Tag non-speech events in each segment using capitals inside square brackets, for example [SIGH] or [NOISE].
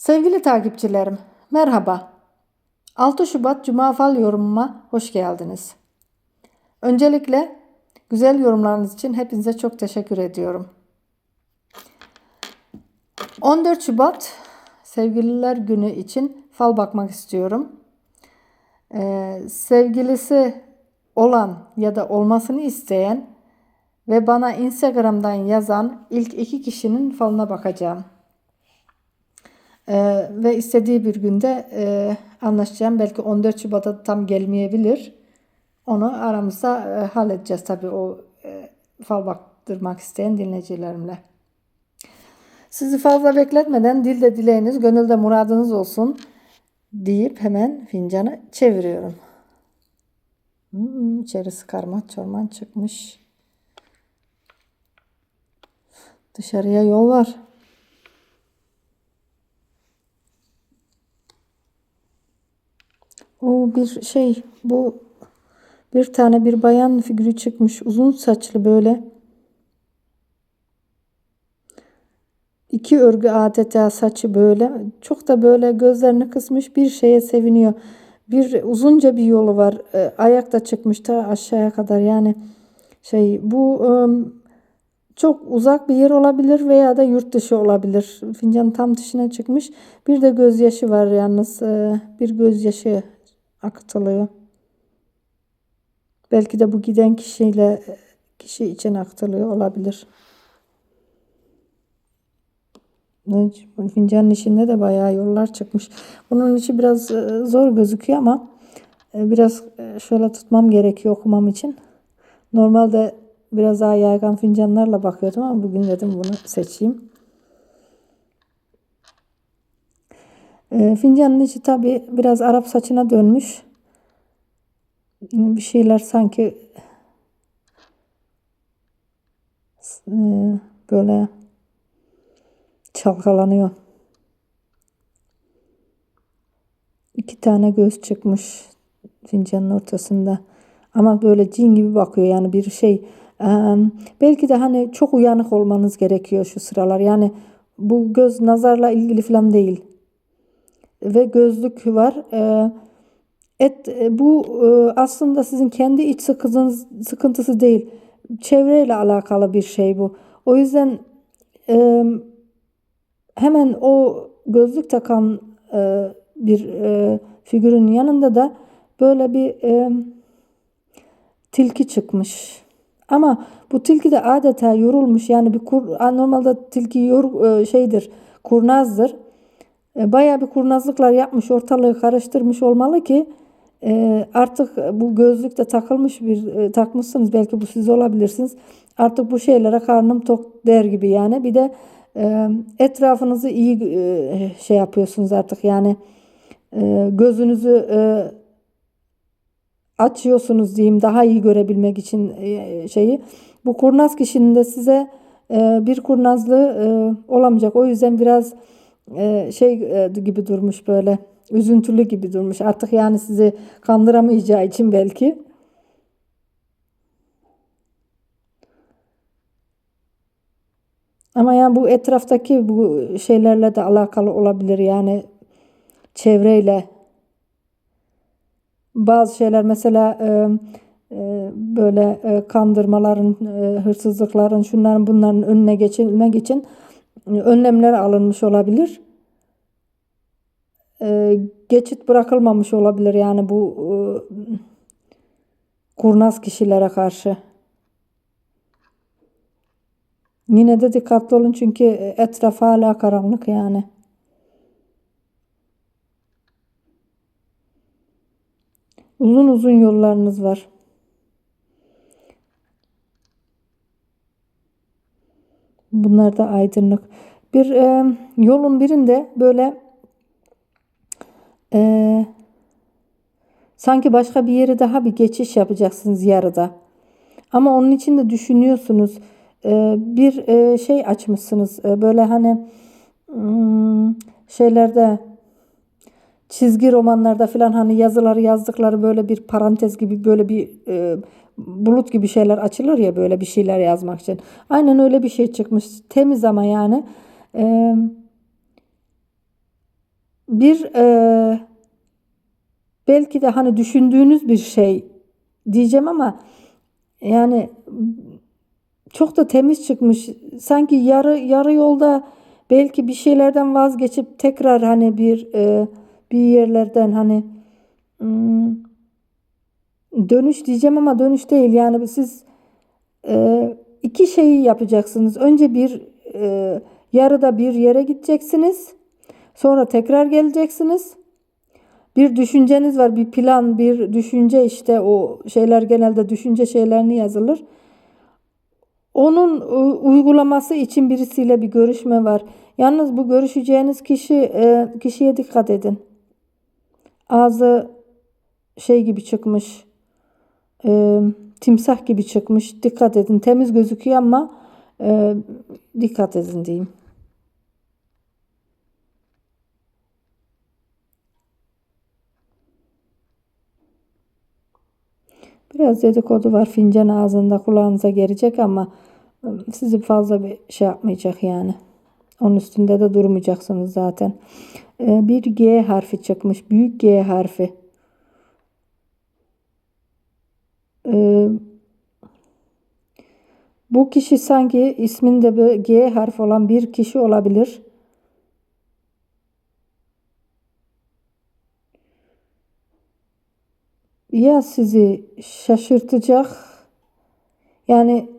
Sevgili takipçilerim, merhaba. 6 Şubat Cuma fal yorumuma hoş geldiniz. Öncelikle güzel yorumlarınız için hepinize çok teşekkür ediyorum. 14 Şubat Sevgililer Günü için fal bakmak istiyorum. Ee, sevgilisi olan ya da olmasını isteyen ve bana Instagram'dan yazan ilk iki kişinin falına bakacağım. Ee, ve istediği bir günde e, anlaşacağım. Belki 14 Şubat'a tam gelmeyebilir. Onu aramızda e, halledeceğiz tabii o e, fal baktırmak isteyen dinleyicilerimle. Sizi fazla bekletmeden dilde dileğiniz, gönülde muradınız olsun deyip hemen fincanı çeviriyorum. Hmm, içerisi karma çorman çıkmış. Dışarıya yol var. O bir şey bu bir tane bir bayan figürü çıkmış. Uzun saçlı böyle. İki örgü adeta saçı böyle. Çok da böyle gözlerini kısmış bir şeye seviniyor. Bir uzunca bir yolu var. E, ayakta çıkmış ta aşağıya kadar. Yani şey bu çok uzak bir yer olabilir veya da yurt dışı olabilir. Fincanın tam dışına çıkmış. Bir de gözyaşı var yalnız. E, bir gözyaşı akıtılıyor. Belki de bu giden kişiyle kişi için akıtılıyor olabilir. Fincanın içinde de bayağı yollar çıkmış. Bunun içi biraz e, zor gözüküyor ama e, biraz e, şöyle tutmam gerekiyor okumam için. Normalde biraz daha yaygın fincanlarla bakıyordum ama bugün dedim bunu seçeyim. Fincanın içi tabi biraz Arap saçına dönmüş. Bir şeyler sanki böyle çalkalanıyor. İki tane göz çıkmış fincanın ortasında. Ama böyle cin gibi bakıyor yani bir şey. belki de hani çok uyanık olmanız gerekiyor şu sıralar. Yani bu göz nazarla ilgili falan değil. Ve gözlük var. et bu aslında sizin kendi iç sıkıntınız, sıkıntısı değil. Çevreyle alakalı bir şey bu. O yüzden hemen o gözlük takan e, bir e, figürün yanında da böyle bir e, tilki çıkmış. Ama bu tilki de adeta yorulmuş. Yani bir kur, normalde tilki yor, e, şeydir, kurnazdır. E, Baya bir kurnazlıklar yapmış, ortalığı karıştırmış olmalı ki e, artık bu gözlük de takılmış bir e, takmışsınız. Belki bu siz olabilirsiniz. Artık bu şeylere karnım tok der gibi yani. Bir de etrafınızı iyi şey yapıyorsunuz artık yani gözünüzü açıyorsunuz diyeyim daha iyi görebilmek için şeyi. Bu kurnaz kişinin de size bir kurnazlığı olamayacak. O yüzden biraz şey gibi durmuş böyle üzüntülü gibi durmuş. Artık yani sizi kandıramayacağı için belki. Ama yani bu etraftaki bu şeylerle de alakalı olabilir yani çevreyle. Bazı şeyler mesela e, e, böyle e, kandırmaların, e, hırsızlıkların, şunların bunların önüne geçilmek için önlemler alınmış olabilir. E, geçit bırakılmamış olabilir yani bu e, kurnaz kişilere karşı. Yine de dikkatli olun çünkü etraf hala karanlık yani. Uzun uzun yollarınız var. Bunlar da aydınlık. Bir e, yolun birinde böyle e, sanki başka bir yere daha bir geçiş yapacaksınız yarıda. Ama onun için de düşünüyorsunuz ee, bir e, şey açmışsınız. Ee, böyle hani hmm, şeylerde çizgi romanlarda falan hani yazıları yazdıkları böyle bir parantez gibi böyle bir e, bulut gibi şeyler açılır ya böyle bir şeyler yazmak için. Aynen öyle bir şey çıkmış. Temiz ama yani. E, bir e, belki de hani düşündüğünüz bir şey diyeceğim ama yani çok da temiz çıkmış. Sanki yarı yarı yolda belki bir şeylerden vazgeçip tekrar hani bir e, bir yerlerden hani hmm, dönüş diyeceğim ama dönüş değil. Yani siz e, iki şeyi yapacaksınız. Önce bir e, yarıda bir yere gideceksiniz. Sonra tekrar geleceksiniz. Bir düşünceniz var, bir plan, bir düşünce işte o şeyler genelde düşünce şeylerini yazılır. Onun uygulaması için birisiyle bir görüşme var. Yalnız bu görüşeceğiniz kişi e, kişiye dikkat edin. Ağzı şey gibi çıkmış. E, timsah gibi çıkmış. Dikkat edin. Temiz gözüküyor ama e, dikkat edin diyeyim. Biraz dedikodu var fincan ağzında kulağınıza gelecek ama ıı, sizi fazla bir şey yapmayacak yani. Onun üstünde de durmayacaksınız zaten. Ee, bir G harfi çıkmış. Büyük G harfi. Ee, bu kişi sanki isminde bir G harfi olan bir kişi olabilir. ya sizi şaşırtacak yani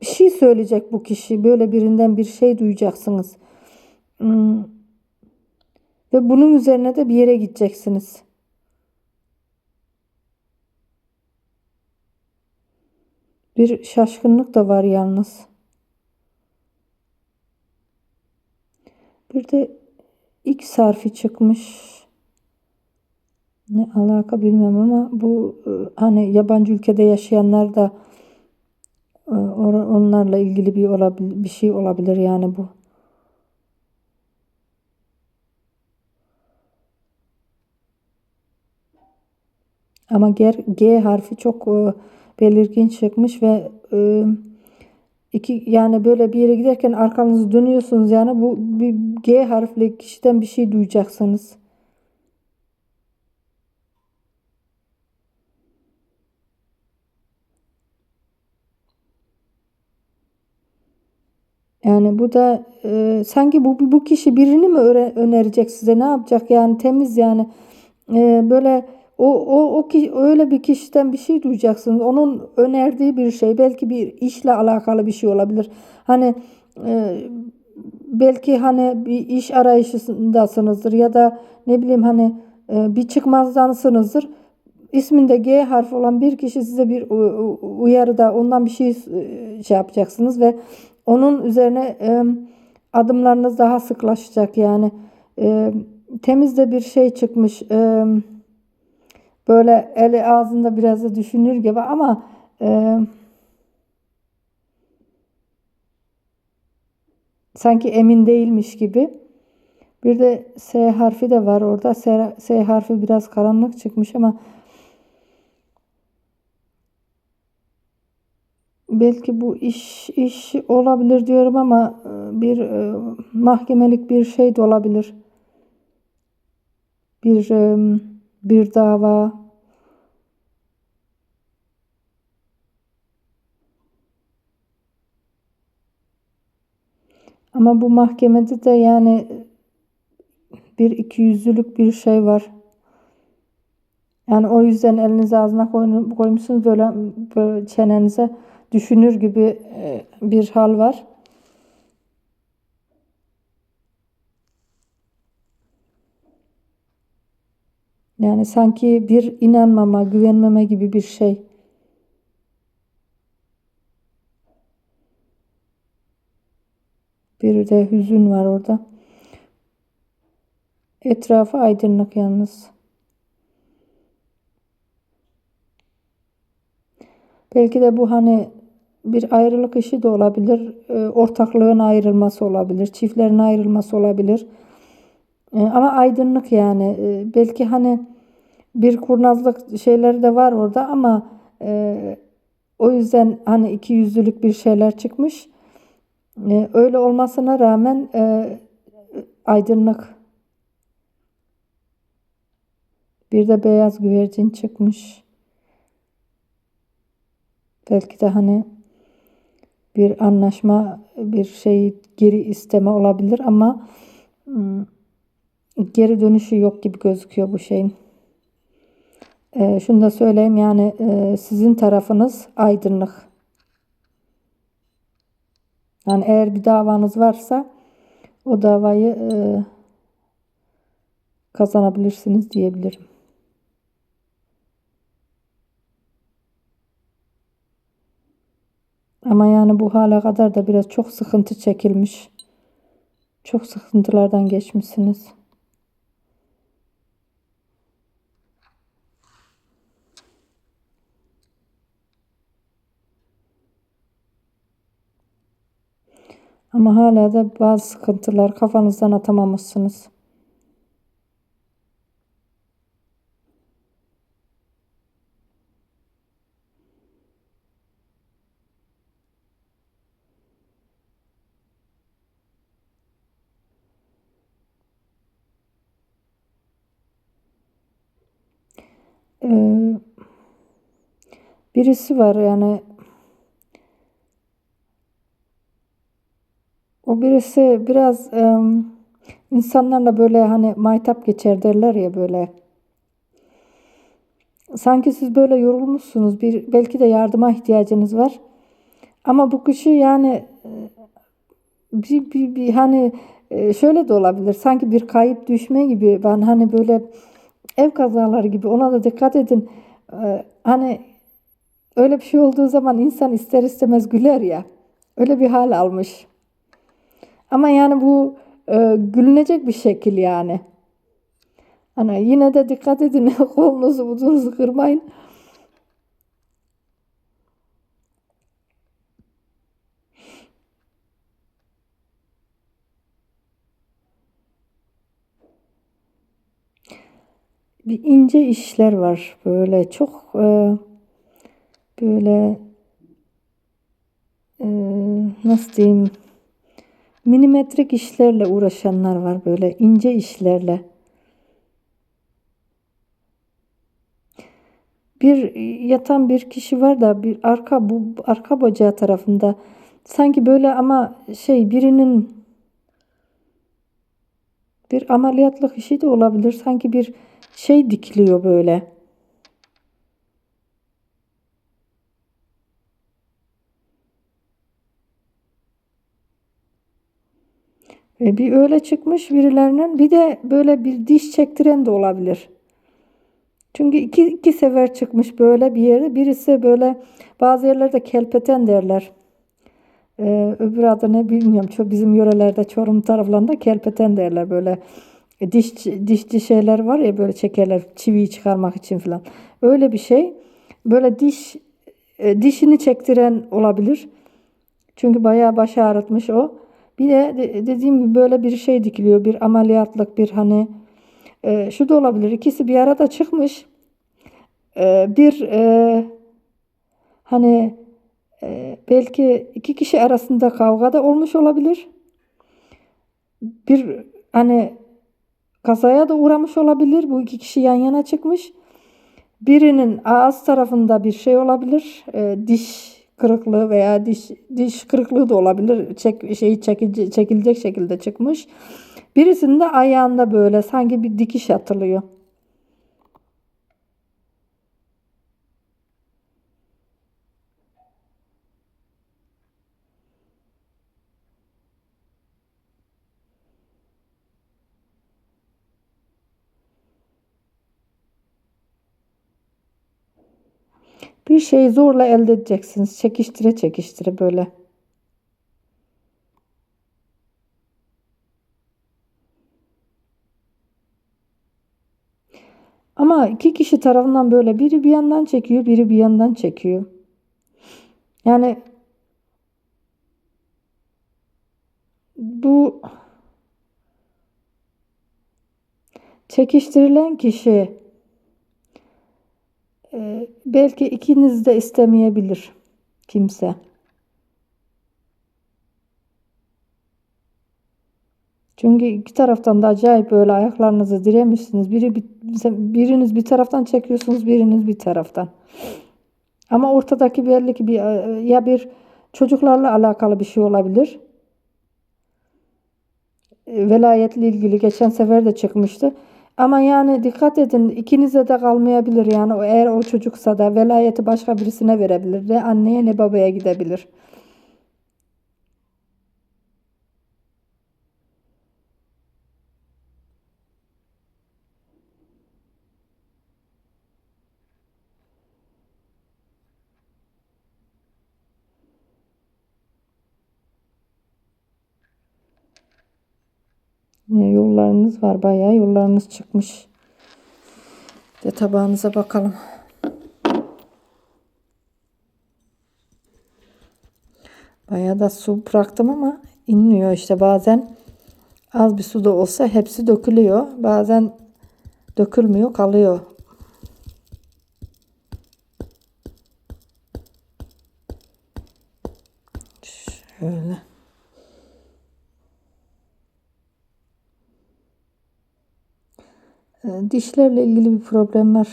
bir şey söyleyecek bu kişi. Böyle birinden bir şey duyacaksınız. Hmm. ve bunun üzerine de bir yere gideceksiniz. Bir şaşkınlık da var yalnız. Bir de X harfi çıkmış. Ne alaka bilmem ama bu e, hani yabancı ülkede yaşayanlar da onlarla ilgili bir olabilir bir şey olabilir yani bu. Ama G, G harfi çok e, belirgin çıkmış ve iki yani böyle bir yere giderken arkanızı dönüyorsunuz yani bu bir G harfli kişiden bir şey duyacaksınız. Yani bu da e, sanki bu bu kişi birini mi önerecek size ne yapacak yani temiz yani e, böyle o o o ki öyle bir kişiden bir şey duyacaksınız. Onun önerdiği bir şey belki bir işle alakalı bir şey olabilir. Hani e, belki hani bir iş arayışındasınızdır ya da ne bileyim hani e, bir çıkmazdansınızdır. İsminde G harfi olan bir kişi size bir uyarıda ondan bir şey e, şey yapacaksınız ve onun üzerine e, adımlarınız daha sıklaşacak yani. E, temiz de bir şey çıkmış. E, böyle eli ağzında biraz da düşünür gibi ama e, sanki emin değilmiş gibi. Bir de S harfi de var orada. S, S harfi biraz karanlık çıkmış ama belki bu iş iş olabilir diyorum ama e, bir e, mahkemelik bir şey de olabilir. Bir e, bir dava Ama bu mahkemede de yani bir iki yüzlülük bir şey var. Yani o yüzden elinizi ağzına koymuşsunuz böyle, böyle çenenize düşünür gibi e, bir hal var. Yani sanki bir inanmama, güvenmeme gibi bir şey. Bir de hüzün var orada. Etrafı aydınlık yalnız. Belki de bu hani bir ayrılık işi de olabilir. E, ortaklığın ayrılması olabilir. Çiftlerin ayrılması olabilir. E, ama aydınlık yani. E, belki hani bir kurnazlık şeyleri de var orada ama o yüzden hani iki yüzlülük bir şeyler çıkmış. Öyle olmasına rağmen aydınlık. Bir de beyaz güvercin çıkmış. Belki de hani bir anlaşma, bir şey geri isteme olabilir ama hmm, geri dönüşü yok gibi gözüküyor bu şeyin. Ee, şunu da söyleyeyim yani e, sizin tarafınız aydınlık. Yani eğer bir davanız varsa o davayı e, kazanabilirsiniz diyebilirim. Ama yani bu hala kadar da biraz çok sıkıntı çekilmiş. Çok sıkıntılardan geçmişsiniz. Ama hala da bazı sıkıntılar kafanızdan atamamışsınız. Ee, birisi var yani o birisi biraz e, insanlarla böyle hani maytap geçer derler ya böyle. Sanki siz böyle yorulmuşsunuz. Bir belki de yardıma ihtiyacınız var. Ama bu kişi yani bir, bir, bir hani şöyle de olabilir. Sanki bir kayıp düşme gibi. Ben hani böyle ev kazaları gibi ona da dikkat edin. Hani öyle bir şey olduğu zaman insan ister istemez güler ya. Öyle bir hal almış. Ama yani bu e, gülünecek bir şekil yani. Hani yine de dikkat edin [LAUGHS] kolunuzu budunuzu kırmayın. Bir ince işler var böyle çok e, böyle e, nasıl diyeyim milimetrik işlerle uğraşanlar var böyle ince işlerle. Bir yatan bir kişi var da bir arka bu arka bacağı tarafında sanki böyle ama şey birinin bir ameliyatlık işi de olabilir. Sanki bir şey dikiliyor böyle. E, bir öyle çıkmış birilerinin bir de böyle bir diş çektiren de olabilir. Çünkü iki, iki sefer çıkmış böyle bir yere. Birisi böyle bazı yerlerde kelpeten derler. Ee, öbür adı ne bilmiyorum. Çok bizim yörelerde Çorum taraflarında kelpeten derler böyle. E, diş dişçi şeyler var ya böyle çekerler çiviyi çıkarmak için falan. Öyle bir şey. Böyle diş e, dişini çektiren olabilir. Çünkü bayağı baş ağrıtmış o. Bir de dediğim gibi böyle bir şey dikiliyor. Bir ameliyatlık bir hani e, şu da olabilir. İkisi bir arada çıkmış. E, bir e, hani e, belki iki kişi arasında kavga da olmuş olabilir. Bir hani kazaya da uğramış olabilir. Bu iki kişi yan yana çıkmış. Birinin ağız tarafında bir şey olabilir. E, diş kırıklığı veya diş diş kırıklığı da olabilir. Çek, şeyi çekilecek, şekilde çıkmış. Birisinde ayağında böyle sanki bir dikiş atılıyor. Bir şeyi zorla elde edeceksiniz. Çekiştire çekiştire böyle. Ama iki kişi tarafından böyle biri bir yandan çekiyor, biri bir yandan çekiyor. Yani bu çekiştirilen kişi e, belki ikiniz de istemeyebilir kimse. Çünkü iki taraftan da acayip böyle ayaklarınızı diremişsiniz. Biri bir- biriniz bir taraftan çekiyorsunuz, biriniz bir taraftan. Ama ortadaki belli ki bir ya bir çocuklarla alakalı bir şey olabilir. E, Velayetle ilgili geçen sefer de çıkmıştı. Ama yani dikkat edin ikinize de kalmayabilir yani eğer o çocuksa da velayeti başka birisine verebilir. Ne anneye ne babaya gidebilir. Yollarınız var bayağı yollarınız çıkmış. De tabağınıza bakalım. Bayağı da su bıraktım ama inmiyor işte bazen az bir su da olsa hepsi dökülüyor. Bazen dökülmüyor kalıyor. Dişlerle ilgili bir problem var.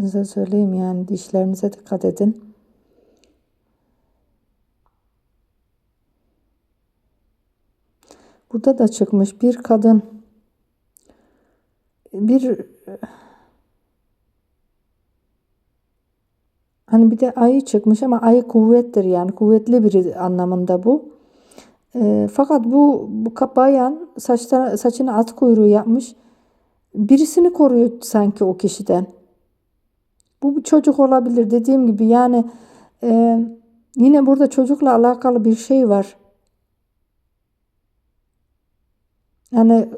Size söyleyeyim yani dişlerinize dikkat edin. Burada da çıkmış bir kadın bir hani bir de ayı çıkmış ama ayı kuvvettir yani kuvvetli biri anlamında bu. Ee, fakat bu bu bayan saçta, saçını at kuyruğu yapmış. Birisini koruyor sanki o kişiden. Bu bir çocuk olabilir dediğim gibi yani e, yine burada çocukla alakalı bir şey var. Yani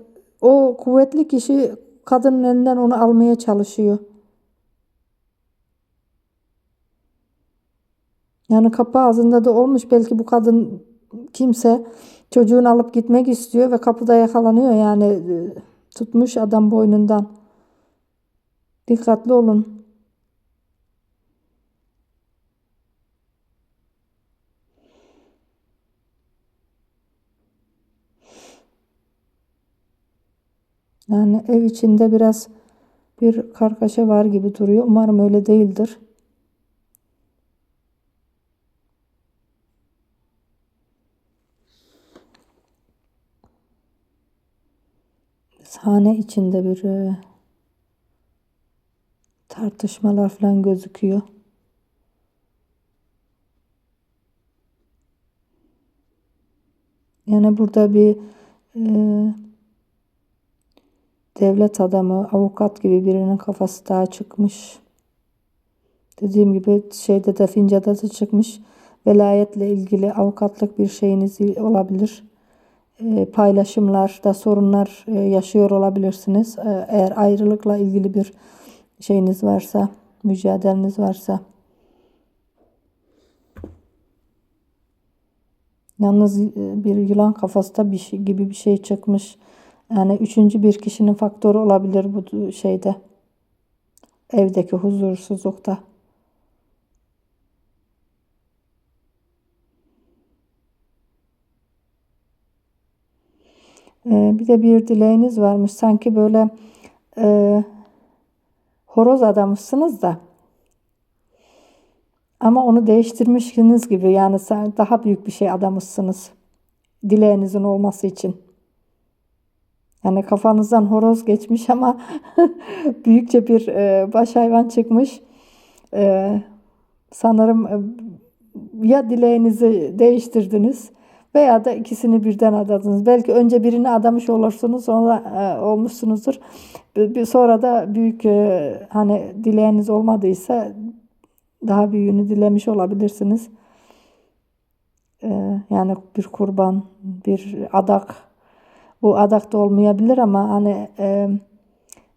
o kuvvetli kişi kadının elinden onu almaya çalışıyor. Yani kapı ağzında da olmuş belki bu kadın kimse çocuğunu alıp gitmek istiyor ve kapıda yakalanıyor yani e, tutmuş adam boynundan. Dikkatli olun. Yani ev içinde biraz bir kargaşa var gibi duruyor. Umarım öyle değildir. Hane içinde bir e, tartışmalar falan gözüküyor. Yani burada bir e, devlet adamı, avukat gibi birinin kafası daha çıkmış. Dediğim gibi şeyde de Finca'da da çıkmış. Velayetle ilgili avukatlık bir şeyiniz olabilir. E, paylaşımlarda sorunlar e, yaşıyor olabilirsiniz. E, eğer ayrılıkla ilgili bir şeyiniz varsa, mücadeleniz varsa. Yalnız bir yılan kafasında bir şey gibi bir şey çıkmış. Yani üçüncü bir kişinin faktörü olabilir bu şeyde. Evdeki huzursuzlukta. Ee, bir de bir dileğiniz varmış. Sanki böyle e, horoz adamısınız da. Ama onu değiştirmişsiniz gibi. Yani daha büyük bir şey adamısınız. Dileğinizin olması için. Yani kafanızdan horoz geçmiş ama [LAUGHS] büyükçe bir e, baş hayvan çıkmış. E, sanırım e, ya dileğinizi değiştirdiniz veya da ikisini birden adadınız. Belki önce birini adamış olursunuz sonra e, olmuşsunuzdur. Bir, sonra da büyük e, hani dileğiniz olmadıysa daha büyüğünü dilemiş olabilirsiniz. E, yani bir kurban, bir adak bu adak da olmayabilir ama hani e,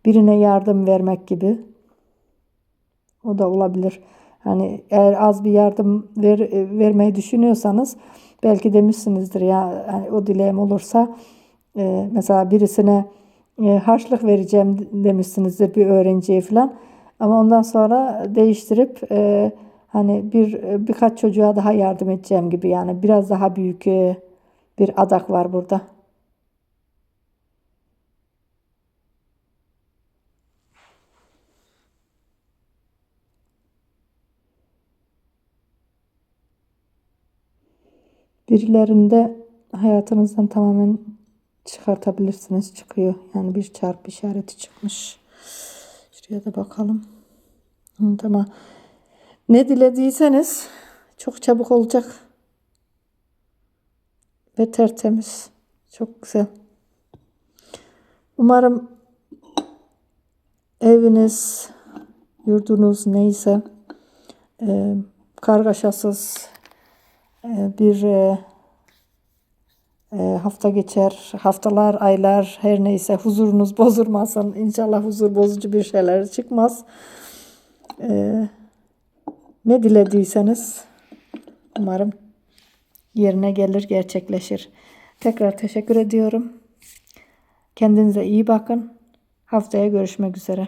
birine yardım vermek gibi. O da olabilir. Hani eğer az bir yardım ver, e, vermeyi düşünüyorsanız belki demişsinizdir ya hani o dileğim olursa e, mesela birisine e, harçlık vereceğim demişsinizdir bir öğrenciye falan. Ama ondan sonra değiştirip e, hani bir birkaç çocuğa daha yardım edeceğim gibi yani biraz daha büyük e, bir adak var burada. Birilerinde hayatınızdan tamamen çıkartabilirsiniz. Çıkıyor. Yani bir çarpı işareti çıkmış. Şuraya da bakalım. Hı, tamam. Ne dilediyseniz çok çabuk olacak. Ve tertemiz. Çok güzel. Umarım eviniz, yurdunuz neyse e, kargaşasız bir e, e, hafta geçer. Haftalar, aylar her neyse huzurunuz [LAUGHS] bozulmasın. İnşallah huzur bozucu bir şeyler çıkmaz. E, ne dilediyseniz umarım yerine gelir, gerçekleşir. Tekrar teşekkür ediyorum. Kendinize iyi bakın. Haftaya görüşmek üzere.